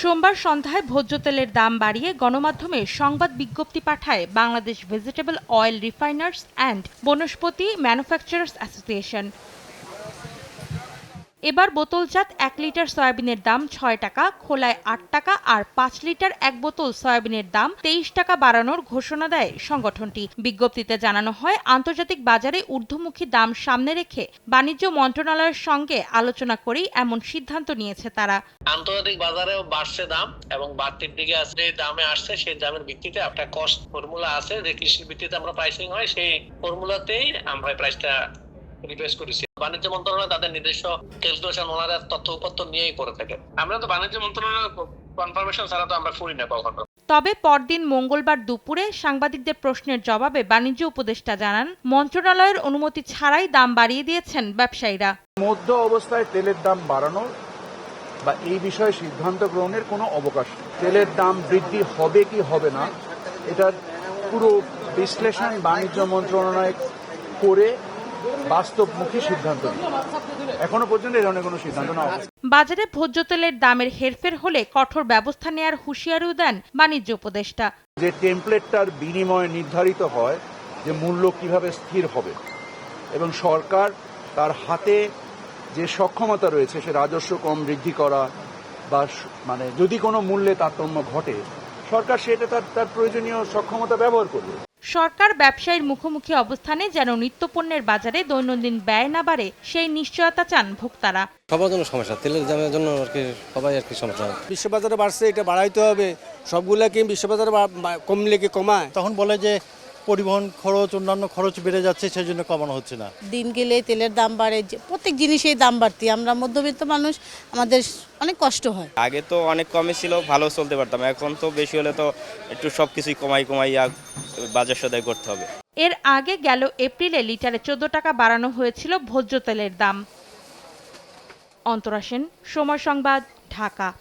সোমবার সন্ধ্যায় ভোজ্য তেলের দাম বাড়িয়ে গণমাধ্যমে সংবাদ বিজ্ঞপ্তি পাঠায় Bangladesh vegetable oil refiners and vanaspati manufacturers association. এবার বোতলজাত এক লিটার সয়াবিনের দাম ছয় টাকা, খোলায় আট টাকা আর পাঁচ লিটার এক বোতল সয়াবিনের দাম তেইশ টাকা বাড়ানোর ঘোষণা দেয় সংগঠনটি। বিজ্ঞপ্তিতে জানানো হয়, আন্তর্জাতিক বাজারে ঊর্ধ্বমুখী দাম সামনে রেখে বাণিজ্য মন্ত্রণালয়ের সঙ্গে আলোচনা করেই এমন সিদ্ধান্ত নিয়েছে তারা। আন্তর্জাতিক বাজারেও বাড়ছে দাম এবং বাড়তির দিকে যে দামে আসছে, সেই দামের ভিত্তিতে একটা কস্ট ফর্মুলা আছে। যে কৃষির ভিত্তিতে আমরা প্রাইসিং হয়, সেই ফর্মুলাতেই আমরা প্রাইসটা রিপ্লেস করেছি। বাণিজ্য মন্ত্রণালয় তাদের নিজস্ব ক্যালকুলেশন ওনারা তথ্য উপত্য নিয়েই করে থাকে। আমরা তো বাণিজ্য মন্ত্রণালয়ের কনফার্মেশন ছাড়া তো আমরা করি না কখনো। তবে পরদিন মঙ্গলবার দুপুরে সাংবাদিকদের প্রশ্নের জবাবে বাণিজ্য উপদেষ্টা জানান মন্ত্রণালয়ের অনুমতি ছাড়াই দাম বাড়িয়ে দিয়েছেন ব্যবসায়ীরা। মধ্য অবস্থায় তেলের দাম বাড়ানো বা এই বিষয়ে সিদ্ধান্ত গ্রহণের কোনো অবকাশ তেলের দাম বৃদ্ধি হবে কি হবে না এটার পুরো বিশ্লেষণ বাণিজ্য মন্ত্রণালয় করে বাস্তবমুখী সিদ্ধান্ত এখনও পর্যন্ত এই ধরনের কোনো সিদ্ধান্ত নেওয়া। বাজারে ভোজ্য তেলের দামের হেরফের হলে কঠোর ব্যবস্থা নেয়ার হুঁশিয়ারিও দেন বাণিজ্য উপদেষ্টা। যে টেমপ্লেটটার বিনিময়ে নির্ধারিত হয় যে মূল্য কীভাবে স্থির হবে এবং সরকার তার হাতে যে সক্ষমতা রয়েছে সে রাজস্ব কম বৃদ্ধি করা বা মানে যদি কোনো মূল্যে তারতম্য ঘটে সরকার সেটা তার তার প্রয়োজনীয় সক্ষমতা ব্যবহার করবে। সরকার ব্যবসায়ীর মুখোমুখি অবস্থানে যেন নিত্যপণ্যের বাজারে দৈনন্দিন ব্যয় না বাড়ে সেই নিশ্চয়তা চান ভোক্তারা। সবার জন্য সমস্যা। তেলের দামের জন্য আর কি সবাই আর কি সমস্যা। বিশ্ববাজারে বাড়ছে এটা বাড়াইতে হবে। সবগুলা কি বিশ্ববাজারে কমলে কি কমায়? তখন বলে যে পরিবহন খরচ অন্যান্য খরচ বেড়ে যাচ্ছে সেই জন্য কমানো হচ্ছে না। দিন গেলে তেলের দাম বাড়ে যে- প্রত্যেক জিনিসেই দাম বাড়তি। আমরা মধ্যবিত্ত মানুষ আমাদের অনেক কষ্ট হয়। আগে তো অনেক কমে ছিল ভালো চলতে পারতাম। এখন তো বেশি হলে তো একটু সব কিছুই কমাই কমাই বাজার সদাই করতে হবে। এর আগে গেল এপ্রিলে লিটারে চোদ্দ টাকা বাড়ানো হয়েছিল ভোজ্য তেলের দাম। অন্তরা সেন সময় সংবাদ ঢাকা।